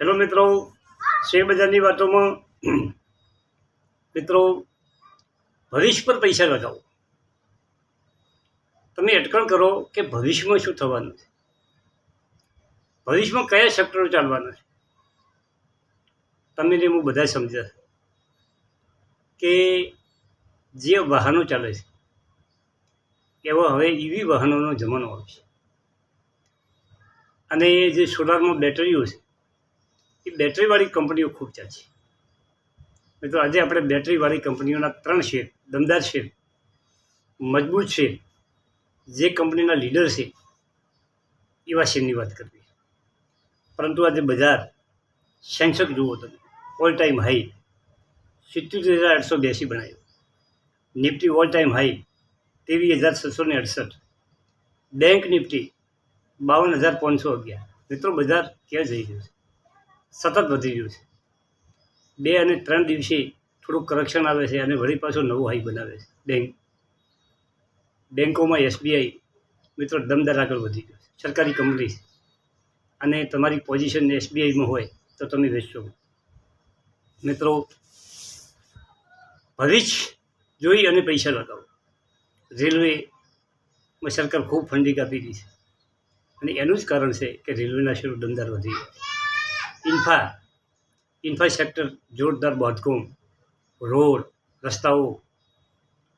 Hello મિત્રો શેરબજારની વાતોમાં મિત્રો, ભવિષ્ય પર પૈસા લગાવો. તમે અટકણ કરો કે ભવિષ્યમાં શું થવાનું છે? ભવિષ્યમાં કયા સેક્ટરો ચાલવાના છે? તમને હું બધા સમજ્યા કે જે વાહનો ચાલે છે, એવા હવે ઈવી વાહનોનો જમાનો આવશે. અને જે સોલારમાં બેટરીઓ છે એ બેટરીવાળી કંપનીઓ ખૂબ ચાલશે મિત્રો, આજે આપણે બેટરીવાળી કંપનીઓના ત્રણ શેર, દમદાર શેર, મજબૂત શેર, જે કંપનીના લીડર છે, એવા શેરની વાત કરવી. પરંતુ આજે બજાર સેન્સેક્સ જુઓ તમે ઓલ ટાઈમ હાઈ સિત્યોતેર હજાર આઠસો બ્યાસી બનાવ્યો. નિફ્ટી ઓલ ટાઈમ હાઈ ત્રેવીસ હજાર છસો ને અડસઠ. બેંક નિફ્ટી બાવન હજાર પાંચસો અગિયાર. મિત્રો, બજાર ક્યાં જઈ રહ્યું છે? સતત વધી ગયું છે. બે અને ત્રણ દિવસે થોડુંક કરક્શન આવે છે અને વળી પાછો નવો હાઈ બનાવે છે. બેંક, બેંકોમાં એસબીઆઈ મિત્રો દમદાર આગળ વધી ગયો છે. સરકારી કંપની છે અને તમારી પોઝિશન એસબીઆઈમાં હોય તો તમે વેચશો. મિત્રો, ભવિષ્ય જોઈ અને પૈસા લગાવો. રેલવેમાં સરકાર ખૂબ ફંડિંગ આપી રહી છે. અને એનું જ કારણ છે કે રેલવેના શરૂ દમદાર વધી ગયા ઇન્ફા ઇન્ફા સેક્ટર જોરદાર બાંધકામ, રોડ, રસ્તાઓ,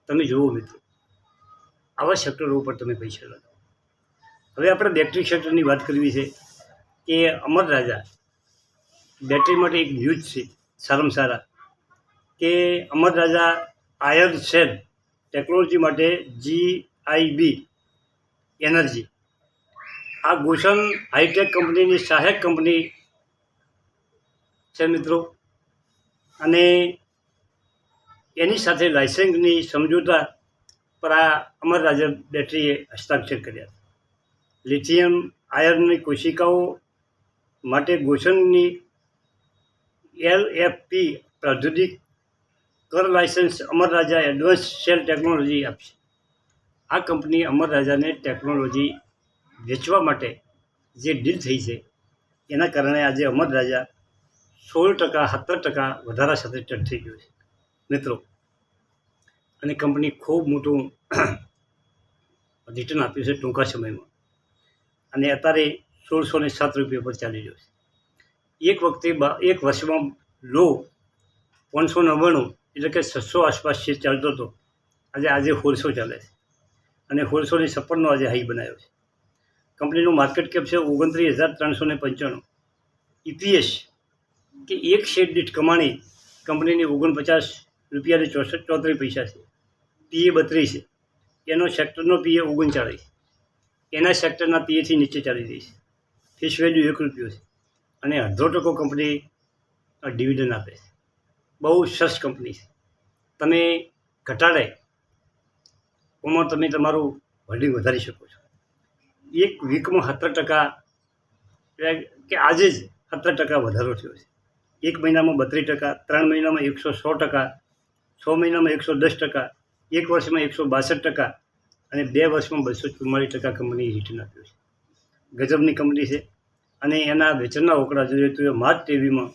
તમે જુઓ મિત્રો, આવા સેક્ટરો ઉપર તમે પૈસા લગાવો હવે આપણે બેટરી સેક્ટરની વાત કરવી છે કે અમર રાજા બેટરી માટે એક ન્યૂઝ છે, સારામાં સારા, કે અમર રાજા આયર સેલ ટેકનોલોજી માટે જી આઈ બી એનર્જી આ ગોસન હાઈટેક કંપનીની સહાયક કંપની છે મિત્રો. અને એની સાથે લાયસન્સની સમજૂતા પર આ અમર રાજા બેટરીએ હસ્તાક્ષર કર્યા લિથિયમ આયર્નની કોશિકાઓ માટે ગોશનની એલ એફ પી પ્રાદ્યોગિક કર license Amar Raja advance cell technology આપશે. આ કંપની અમર રાજાને ટેકનોલોજી વેચવા માટે જે ડીલ થઈ છે, એના કારણે આજે અમર રાજા સોળ ટકા, સત્તર ટકા વધારા સાથે થઈ ગયું છે. મિત્રો, અને કંપની ખૂબ મોટું રિટર્ન આપ્યું છે ટૂંકા સમયમાં. અને અત્યારે સોળસો ને સાત રૂપિયા પર ચાલી રહ્યો છે. એક વખતે એક વર્ષમાં લો પાંચસો નવ્વાણું એટલે કે છસો આસપાસ છે ચાલતો હતો. આજે આજે હોલસો ચાલે છે. અને સોળસો ને છપ્પનનો આજે હાઈ બનાવ્યો છે. કંપનીનું માર્કેટ કેપ છે ઓગણત્રીસ હજાર ત્રણસો ને પંચાણું. ઇપીએસ કે એક શેર દીઠ કમાણી કંપનીની ઓગણપચાસ રૂપિયાને ચોસઠ ચોત્રીસ પૈસા છે. પીએ બત્રીસ એનો સેક્ટરનો પીએ ઓગણચાળીસ એના સેક્ટરના પીએથી નીચે ચાલી રહી છે. ફેસ વેલ્યુ એક રૂપિયો છે. અને અડધો ટકો કંપની ડિવિડન્ડ આપે છે. બહુ સસ્ત કંપની છે. તમે ઘટાડે ઓમાં તમે તમારું હોલ્ડિંગ વધારી શકો છો. એક વીકમાં સત્તર ટકા, કે આજે જ સત્તર ટકા વધારો થયો છે. એક મહિનામાં બત્રીસ ટકા, ત્રણ મહિનામાં એકસો સો ટકા, છ મહિનામાં એકસો દસ ટકા, એક વર્ષમાં એકસો બાસઠ ટકા અને બે વર્ષમાં બસો ચુમ્માળીસ ટકા કંપનીએ રિટર્ન આપ્યું છે. ગજબની કંપની છે અને એના વેચાણના ઓકડા જોઈએ તો એ માર્ચ ટીવીમાં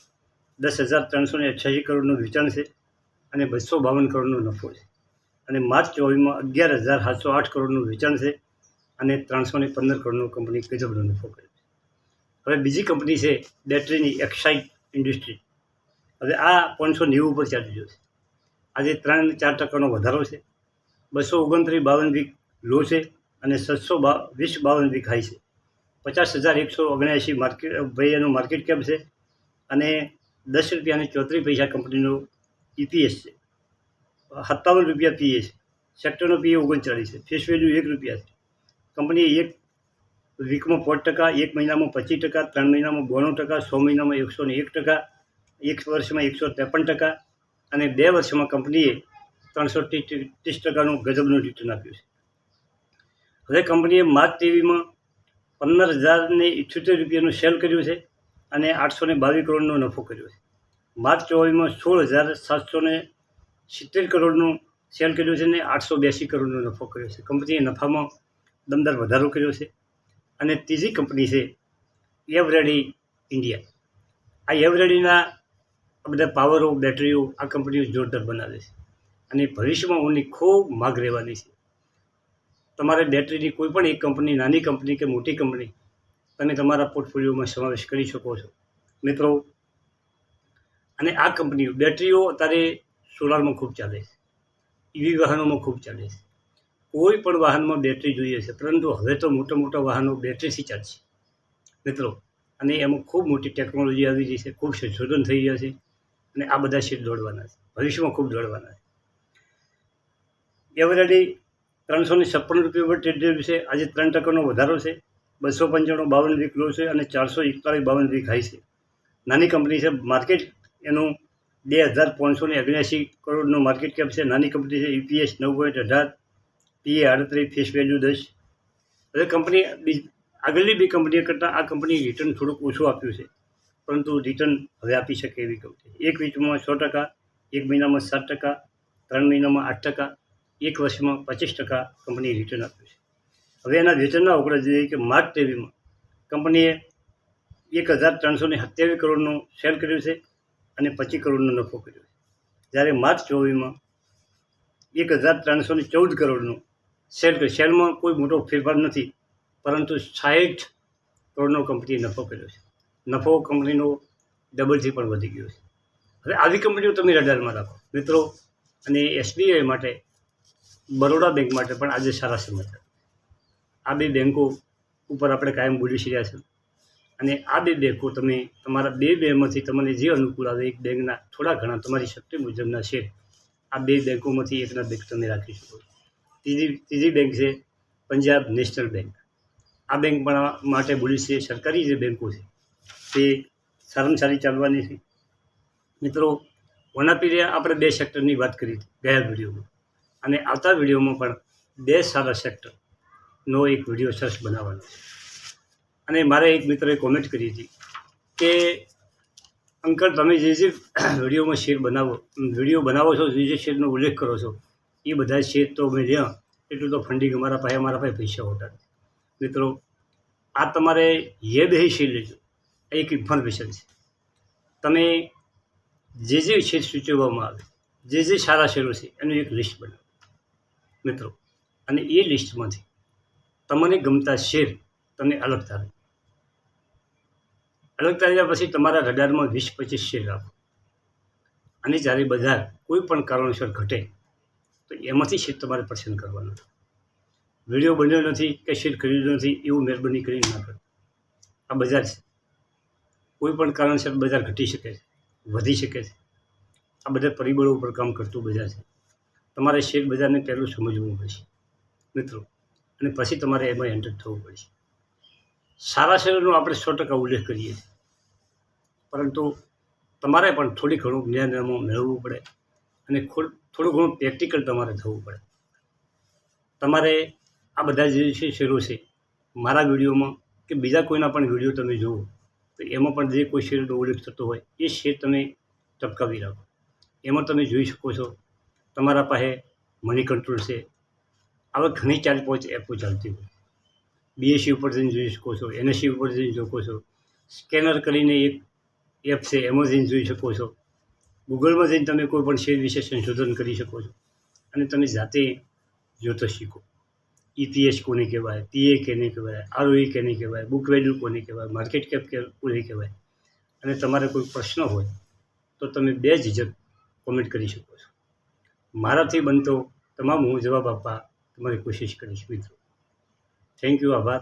દસ હજાર ત્રણસો ને અઠ્યાસી કરોડનું વેચાણ છે અને બસો બાવન કરોડનો નફો છે. અને માર્ચ ચોવીસમાં અગિયાર હજાર સાતસો આઠ કરોડનું વેચાણ છે અને ત્રણસો ને પંદર કરોડનો કંપની ગજબનો નફો કર્યો છે. હવે બીજી કંપની છે બેટરીની એક્સાઇટ ઇન્ડસ્ટ્રી હવે આ પાંચસો નેવું ઉપર ચાલી રહ્યો આજે ત્રણ ચાર ટકાનો વધારો છે. બસો ઓગણત્રીસ બાવન વીક લો છે અને સાતસો બા, વીસ બાવન વીક હાઈ છે. પચાસ હજાર એકસો ઓગણએંસી માર્કેટ ભાઈ એનું માર્કેટ કેપ છે અને દસ રૂપિયાની ચોત્રીસ પૈસા કંપનીનો ઇપીએસ છે. સત્તાવન રૂપિયા પીએ છે. સેક્ટરનો પીએ ઓગણચાળીસ છે. ફેસ વેલ્યુ એક રૂપિયા છે. કંપની એક વીકમાં પાંચ ટકા, એક મહિનામાં પચીસ ટકા, ત્રણ મહિનામાં બોણું ટકા, સો મહિનામાં એકસો ને એક ટકા, એક વર્ષમાં એકસો ત્રેપન ટકા અને બે વર્ષમાં કંપનીએ ત્રણસો ત્રીસ ટકાનું ગજબનું રિટર્ન આપ્યું છે. હવે કંપનીએ માર્ચ ટીવીમાં પંદર હજારને ઇઠ્યોતેર રૂપિયાનું સેલ કર્યું છે અને આઠસો ને બાવીસ કરોડનો નફો કર્યો છે. માર્ચ ચોવીસમાં સોળ હજાર સાતસો ને સિત્તેર કરોડનું સેલ કર્યું છે અને આઠસો બ્યાસી કરોડનો નફો કર્યો છે. કંપનીએ નફામાં દમદાર વધારો કર્યો છે. અને ત્રીજી કંપની છે એવરેડી ઇન્ડિયા આ એવરેડીના બધા પાવરો, બેટરીઓ આ કંપનીઓ જોરદાર બનાવે છે. અને ભવિષ્યમાં ઓની ખૂબ માગ રહેવાની છે. તમારે બેટરીની કોઈ પણ એક કંપની, નાની કંપની કે મોટી કંપની, તમે તમારા પોર્ટફોલિયોમાં સમાવેશ કરી શકો છો. મિત્રો, અને આ કંપનીઓ બેટરીઓ અત્યારે સોલારમાં ખૂબ ચાલે છે. ઇવી વાહનોમાં ખૂબ ચાલે છે. કોઈ પણ વાહનમાં બેટરી જોઈએ છે, પરંતુ હવે તો મોટા મોટા વાહનો બેટરીથી ચાલશે. મિત્રો, અને એમાં ખૂબ મોટી ટેકનોલોજી આવી ગઈ છે, ખૂબ સંશોધન થઈ ગયા છે, અને આ બધા શેર દોડવાના છે. ભવિષ્યમાં ખૂબ દોડવાના છે. એવરેડી ત્રણસો ને છપ્પન રૂપિયા પર ટ્રેડ છે. આજે ત્રણ ટકાનો વધારો છે. બસો પંચાણું બાવન વીક લો છે અને ચારસો એકતાળીસ બાવન વીક હાઈ છે. નાની કંપની છે માર્કેટ. એનું બે હજાર પાંચસો ને કરોડનું માર્કેટ કેપ છે. નાની કંપની છે યુપીએસ નવ પોઈન્ટ અઢાર. પીએ આડત્રીસ ફેસ વેલ્યુ દસ. હવે કંપની આગળની બી કંપનીઓ કરતાં આ કંપની રિટર્ન થોડુંક ઓછું આપ્યું છે. પરંતુ રિટર્ન હવે આપી શકે એવી કંપની એક વીકમાં છ ટકા, એક મહિનામાં સાત ટકા, ત્રણ મહિનામાં આઠ ટકા, એક વર્ષમાં પચીસ ટકા કંપનીએ રિટર્ન આપ્યું છે. હવે એના વેતનના આંકડા જોઈએ કે માર્ચ તેવીમાં કંપનીએ એક હજાર ત્રણસો ને સત્યાવીસ કરોડનું સેલ કર્યું છે અને પચીસ કરોડનો નફો કર્યો છે. જ્યારે માર્ચ ચોવીસમાં એક હજાર ત્રણસો ને ચૌદ કરોડનું સેલ કર્યું. સેલમાં કોઈ મોટો ફેરફાર નથી, પરંતુ સાહીઠ કરોડનો કંપનીએ નફો કર્યો છે. નફો કંપનીનો ડબલથી પણ વધી ગયો છે. હવે આવી કંપનીઓ તમે રડારમાં રાખો. મિત્રો, અને એસબીઆઈ માટે, બરોડા બેંક માટે પણ આજે સારા સમાચાર. આ બે બેંકો ઉપર આપણે કાયમ બોલી શક્યા છે. અને આ બે બેંકો તમે, તમારા બે બેમાંથી તમને જે અનુકૂળ આવે, એક બેંકના થોડા ઘણા તમારી શક્તિ મુજબના શેર, આ બે બેંકોમાંથી એકના બેંક તમે રાખી શકો છો. ત્રીજી ત્રીજી બેંક છે, પંજાબ નેશનલ બેંક આ બેંક પણ માટે બોલી છે, સરકારી જે બેંકો છે, તે સારામાં સારી ચાલવાની છે. મિત્રો વનાપીરે આપણે બે સેક્ટરની વાત કરી હતી ગયા વિડીયોમાં. અને આવતા વિડીયોમાં પણ બે સારા સેક્ટરનો એક વીડિયો સરસ બનાવવાનો છે. અને મારે એક મિત્રોએ કોમેન્ટ કરી હતી કે, અંકલ, તમે જે જે વિડીયોમાં શેર બનાવો, વીડિયો બનાવો છો, જે જે શેરનો ઉલ્લેખ કરો છો એ બધા તો અમે જ્યાં એટલું તો ફંડિંગ અમારા પાસે અમારા પાસે પૈસા હોતા મિત્રો, આ તમારે યે બેસી લેજો એક ઇન્ફોર્મેશન છે. તમે જે જે શેર સૂચવવામાં આવે, જે જે સારા શેરો છે, એનું એક લિસ્ટ બનાવો. મિત્રો, અને એ લિસ્ટમાંથી તમને ગમતા શેર તમને અલગ થાય અલગ તાર્યા પછી તમારા રડારમાં વીસ પચીસ શેર રાખો અને જ્યારે બજાર કોઈ પણ કારણોસર ઘટે તો એમાંથી શેર તમારે પસંદ કરવાનો. વીડિયો બન્યો નથી કે શેર ખરીદ્યો નથી, એવું મહેરબાની કરીને ના કરો. આ બજાર છે. કોઈ પણ કારણસર બજાર ઘટી શકે છે, વધી શકે છે. આ બધા પરિબળો ઉપર કામ કરતું બજાર છે. તમારે શેર બજારને પહેલું સમજવું પડશે, મિત્રો. અને પછી તમારે એમાં એન્ટર થવું પડશે. સારા શેરનો આપણે સો ટકા ઉલ્લેખ કરીએ છીએ. પરંતુ તમારે પણ થોડી ઘણું જ્ઞાન મેળવવું પડે. અને થોડું ઘણું પ્રેક્ટિકલ તમારે થવું પડે. તમારે આ બધા જે છે શેરો છે, મારા વિડીયોમાં કે બીજા કોઈના પણ વીડિયો તમે જુઓ, તો એમાં પણ જે કોઈ શેરનો ઉલ્લેખ થતો હોય, એ શેર તમે ટપકાવી રાખો. એમાં તમે જોઈ શકો છો, તમારા પાસે મની કંટ્રોલ છે. આવા ઘણી ચાર પાંચ એપો ચાલતી હોય. બીએસસી ઉપર જઈને જોઈ શકો છો એનએસસી ઉપર જઈને જોકો છો. સ્કેનર કરીને એક એપ છે એમાં જઈને જોઈ શકો છો. ગૂગલમાં જઈને તમે કોઈ પણ શેર વિશે સંશોધન કરી શકો છો. અને તમે જાતે જોતો શીખો. ઈપીએસ કોને કહેવાય પીએ કેને કહેવાય આરઓઈ કેને કહેવાય બુક વેલ્યુ કોને કહેવાય માર્કેટ કેપ કોને કહેવાય. અને તમારે કોઈ પ્રશ્ન હોય તો તમે બે ઝીઝક કોમેન્ટ કરી શકો છો. મારાથી બનતો તમામ હું જવાબ આપવા તમારી કોશિશ કરીશ મિત્રો. થેન્ક યુ આભાર.